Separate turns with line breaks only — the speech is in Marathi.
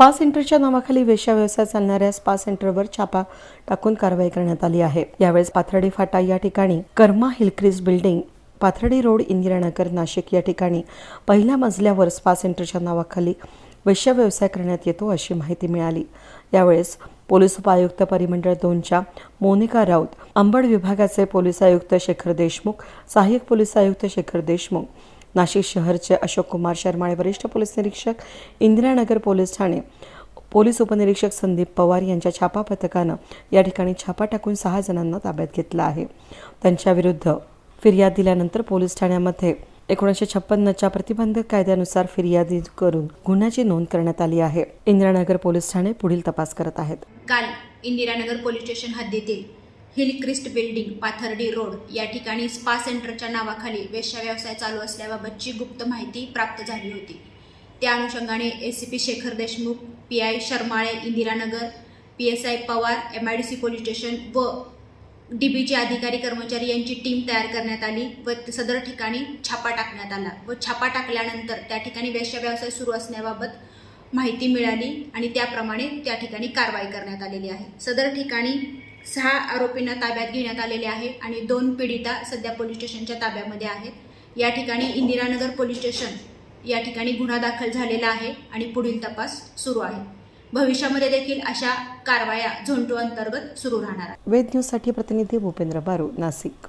स्पा सेंटरच्या नावाखाली वेश्या व्यवसाय चालणाऱ्या स्पा सेंटरवर छापा टाकून कारवाई करण्यात आली आहे. यावेळेस पाथर्डी फाटा या ठिकाणी Karma Hillcrest building Pathardi road Indiranagar Nashik या ठिकाणी पहिल्या मजल्यावर स्पा सेंटरच्या नावाखाली वेश्या व्यवसाय करण्यात येतो अशी माहिती मिळाली. यावेळेस पोलीस उपायुक्त परिमंडळ दोनच्या मोनिका राऊत अंबड विभागाचे पोलीस आयुक्त शेखर देशमुख सहाय्यक पोलीस आयुक्त शेखर देशमुख नाशिक शहरचे अशोक कुमार शर्मा वरिष्ठ पोलीस निरीक्षक इंदिरानगर पोलीस ठाणे. पोलीस उपनिरीक्षक संदीप पवार यांच्या छापा पथकानं या ठिकाणी छापा टाकून सहा जणांना ताब्यात घेतला आहे. त्यांच्याविरुद्ध फिर्याद दिल्यानंतर पोलीस ठाण्यामध्ये एकोणीसशे छप्पन्नच्या प्रतिबंधक कायद्यानुसार फिर्यादी करून गुन्ह्याची नोंद करण्यात आली आहे. इंदिरानगर पोलीस ठाणे पुढील तपास करत आहेत.
काल इंदिरानगर पोलीस स्टेशन हद्दीतील हिलक्रिस्ट बिल्डिंग पाथर्डी रोड या ठिकाणी स्पा सेंटरच्या नावाखाली वेश्या व्यवसाय चालू असल्याबाबतची गुप्त माहिती प्राप्त झाली होती. त्या अनुषंगाने A C P Shekhar Deshmukh P I Sharmale Indiranagar P S I Pawar M I D C police station व डी बीचे अधिकारी कर्मचारी यांची टीम तयार करण्यात आली व सदर ठिकाणी छापा टाकण्यात आला व छापा टाकल्यानंतर त्या ठिकाणी वेश्या व्यवसाय सुरू असण्याबाबत माहिती मिळाली आणि त्याप्रमाणे त्या ठिकाणी कारवाई करण्यात आलेली आहे. सदर ठिकाणी सहा आरोपींना ताब्यात घेण्यात आलेले आहे आणि दोन पीडिता सध्या पोलीस स्टेशनच्या ताब्यामध्ये आहेत. या ठिकाणी इंदिरानगर पोलीस स्टेशन या ठिकाणी गुन्हा दाखल झालेला आहे आणि पुढील तपास सुरू आहे. भविष्यामध्ये देखील अशा कारवाया झोंटू अंतर्गत सुरू राहणार आहेत.
वेद न्यूजसाठी प्रतिनिधी भूपेंद्र बारू नाशिक.